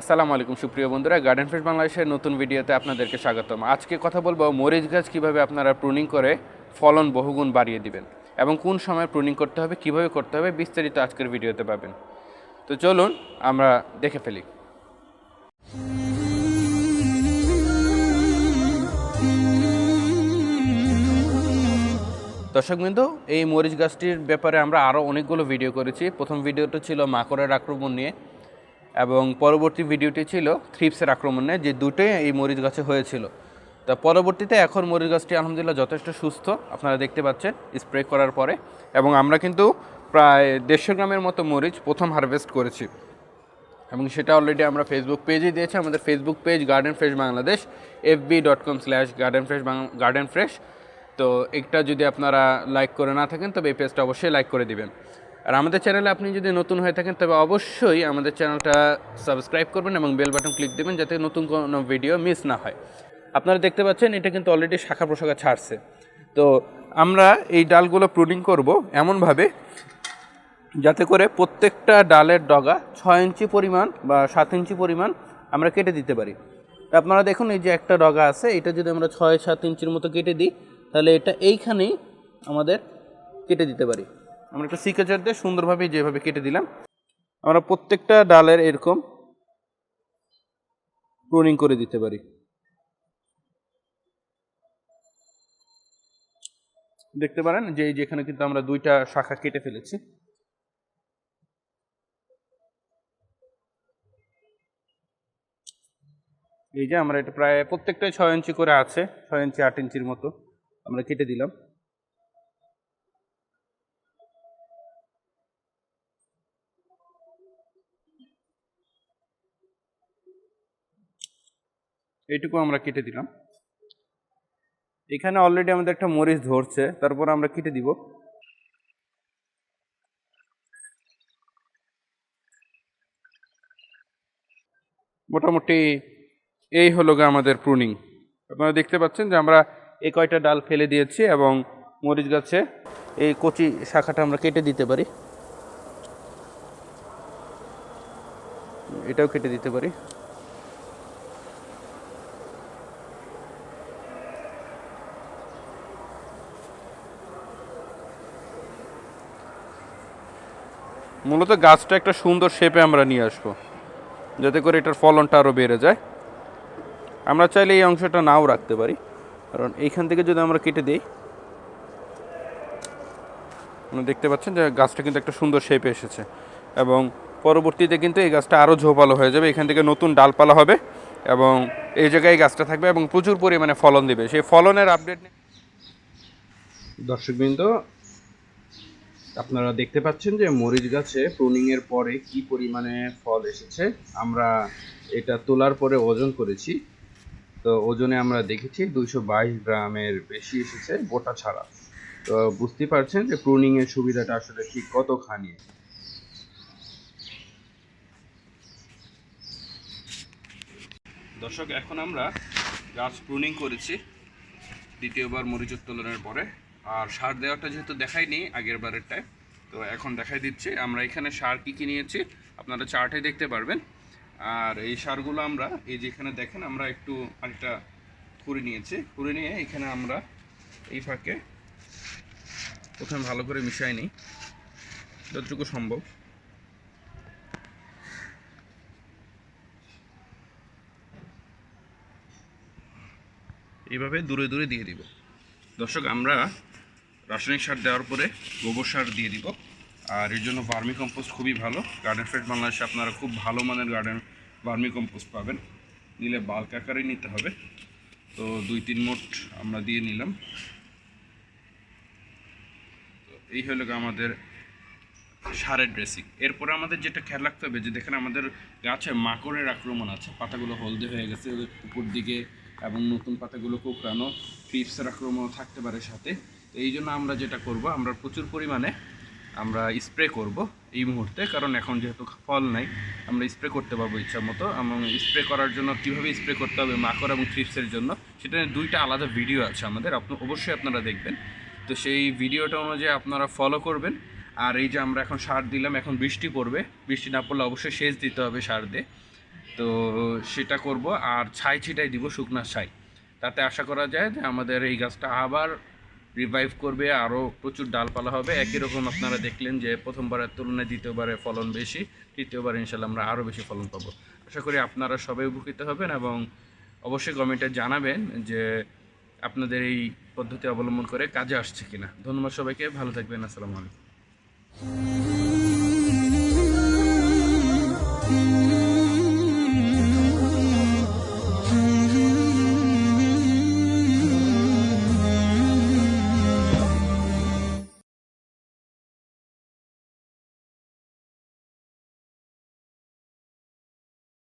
আসসালামু আলাইকুম, সুপ্রিয় বন্ধুরা। গার্ডেন ফ্রেশ বাংলাদেশের নতুন ভিডিওতে আপনাদেরকে স্বাগতম। আজকে কথা বলব মরিচ গাছ কীভাবে আপনারা প্রুনিং করে ফলন বহুগুণ বাড়িয়ে দিবেন এবং কোন সময় প্রুনিং করতে হবে, কীভাবে করতে হবে, বিস্তারিত আজকের ভিডিওতে পাবেন। তো চলুন, আমরা দেখে ফেলি। দর্শকবৃন্দ, এই মরিচ গাছটির ব্যাপারে আমরা আরও অনেকগুলো ভিডিও করেছি। প্রথম ভিডিওটা ছিল মাকড়ের আক্রমণ নিয়ে। এবং পরবর্তী ভিডিওটি ছিল থ্রিপসের আক্রমণে যে দুটোই এই মরিচ গাছে হয়েছিল। তা পরবর্তীতে এখন মরিচ গাছটি আলহামদুলিল্লাহ যথেষ্ট সুস্থ, আপনারা দেখতে পাচ্ছেন, স্প্রে করার পরে। এবং আমরা কিন্তু প্রায় দেড়শো গ্রামের মতো মরিচ প্রথম হারভেস্ট করেছি। এবং সেটা অলরেডি আমরা ফেসবুক পেজে দিয়েছি, আমাদের Facebook page garden fresh Bangladesh F B dot com slash garden fresh garden fresh তো একটা যদি আপনারা লাইক করে না থাকেন, তবে এই পেজটা অবশ্যই লাইক করে দিবেন। আর আমাদের চ্যানেলে আপনি যদি নতুন হয়ে থাকেন, তবে অবশ্যই আমাদের চ্যানেলটা সাবস্ক্রাইব করবেন এবং বেল বাটন ক্লিক দেবেন যাতে নতুন কোনো ভিডিও মিস না হয়। আপনারা দেখতে পাচ্ছেন, এটা কিন্তু অলরেডি শাখা প্রশাখা ছাড়ছে। তো আমরা এই ডালগুলো প্রুনিং করব এমনভাবে যাতে করে প্রত্যেকটা ডালের ডগা ছয় ইঞ্চি পরিমাণ বা সাত ইঞ্চি পরিমাণ আমরা কেটে দিতে পারি। আপনারা দেখুন, এই যে একটা ডগা আছে, এটা যদি আমরা ছয় সাত ইঞ্চির মতো কেটে দিই, তাহলে এটা এইখানেই আমাদের কেটে দিতে পারি। আমরা একটা সিকেচার দিয়ে সুন্দরভাবে যেভাবে কেটে দিলাম, আমরা প্রত্যেকটা ডালের এরকম প্রুনিং করে দিতে পারি। দেখতে পারেন যে যেখানে কিন্তু আমরা দুইটা শাখা কেটে ফেলেছি। এই যে আমরা এটা প্রায় প্রত্যেকটাই ছয় ইঞ্চি করে আছে, ছয় ইঞ্চি আট ইঞ্চির মতো আমরা কেটে দিলাম। এইটুকু আমরা কেটে দিলাম। এখানে অলরেডি আমাদের একটা মরিচ ধরছে, তারপর আমরা কেটে দিব। মোটামুটি এই হলো গা আমাদের প্রুনিং আপনারা দেখতে পাচ্ছেন যে আমরা এই কয়টা ডাল ফেলে দিয়েছি এবং মরিচ গাছে এই কচি শাখাটা আমরা কেটে দিতে পারি। এটাও কেটে দিতে পারি। মূলত গাছটা একটা সুন্দর শেপে আমরা নিয়ে আসব। যাতে করে এটার ফলনটা আরও বেড়ে যায়। আমরা চাইলে এই অংশটা নাও রাখতে পারি। কারণ এইখান থেকে যদি আমরা কেটে দিই দেখতে পাচ্ছেন যে গাছটা কিন্তু একটা সুন্দর শেপে এসেছে। এবং পরবর্তীতে কিন্তু এই গাছটা আরও ঝোপালো হয়ে যাবে। এখান থেকে নতুন ডালপালা হবে এবং এই জায়গায় গাছটা থাকবে এবং প্রচুর পরিমাণে ফলন দেবে। সেই ফলনের আপডেট দর্শকবৃন্দ আপনারা দেখতে পাচ্ছেন যে মরিচ গাছে প্রুনিং এর পরে কি পরিমাণে ফল এসেছে। আমরা এটা তোলার পরে ওজন করেছি। তো ওজনে আমরা দেখেছি দুইশো বাইশ গ্রামের বেশি এসেছে গোটা ছাড়া। তো বুঝতে পারছেন যে প্রুনিং এর সুবিধাটা আসলে ঠিক কতখানি। দর্শক, এখন আমরা গাছ প্রুনিং করেছি। দ্বিতীয়বার মরিচ উত্তোলনের পরে। আর সার দেওয়াটা যেহেতু দেখাইনি আগের বারেরটায়, তো এখন দেখাই দিচ্ছি। আমরা এখানে সার কী কী নিয়েছি আপনারা চার্টে দেখতে পারবেন। আর এই সারগুলো আমরা, এই যে এখানে দেখেন, আমরা একটু আরেকটা খুঁড়ি নিয়েছি। খুঁড়ি নিয়ে এখানে আমরা এই ফাঁকে প্রথমে ভালো করে মিশাই নিই, যতটুকু সম্ভব। এইভাবে দূরে দূরে দিয়ে দিব। দর্শক, আমরা রাসায়নিক সার দেওয়ার পরে গোবর সার দিয়ে দিব। আর এর জন্য ভার্মি কম্পোস্ট খুবই ভালো। গার্ডেন ফ্রেড বাংলাদেশে আপনারা খুব ভালো মানের গার্ডেন ভার্মি কম্পোস্ট পাবেন। নিলে বাল্ক আকারে নিতে হবে। তো দুই তিন মোট আমরা দিয়ে নিলাম। তো এই হলো আমাদের সারের ড্রেসিং এরপরে আমাদের যেটা খেয়াল রাখতে হবে যে দেখেন আমাদের গাছে মাকড়ের আক্রমণ আছে। পাতাগুলো হলদে হয়ে গেছে, উপর দিকে এবং নতুন পাতাগুলো কোঁকড়ানো। ফিপসের আক্রমণ থাকতে পারে সাথে। এই জন্য আমরা যেটা করব, আমরা প্রচুর পরিমাণে আমরা স্প্রে করব এই মুহূর্তে, কারণ এখন যেহেতু ফল নাই, আমরা স্প্রে করতে পারব ইচ্ছা মতো। এবং স্প্রে করার জন্য কীভাবে স্প্রে করতে হবে মাকড় এবং ট্রিপসের জন্য, সেটা দুইটা আলাদা ভিডিও আছে আমাদের, আপনি, অবশ্যই আপনারা দেখবেন। তো সেই ভিডিওটা অনুযায়ী আপনারা ফলো করবেন। আর এই যে আমরা এখন সার দিলাম, এখন বৃষ্টি পড়বে। বৃষ্টি না পড়লে অবশ্যই সেচ দিতে হবে সার দিয়ে। তো সেটা করব, আর ছাই ছিটাই দিব শুকনা ছাই। তাতে আশা করা যায় যে আমাদের এই গাছটা আবার রিভাইভ করবে আরও প্রচুর ডালপালা হবে। একই রকম আপনারা দেখলেন যে প্রথমবারের তুলনায় দ্বিতীয়বারে ফলন বেশি, তৃতীয়বার ইনশাল্লাহ আমরা আরও বেশি ফলন পাবো। আশা করি আপনারা সবাই উপকৃত হবেন এবং অবশ্যই গভর্নমেন্টে জানাবেন যে আপনাদের এই পদ্ধতি অবলম্বন করে কাজে আসছে কিনা। ধন্যবাদ সবাইকে, ভালো থাকবেন, আসসালামু আলাইকুম।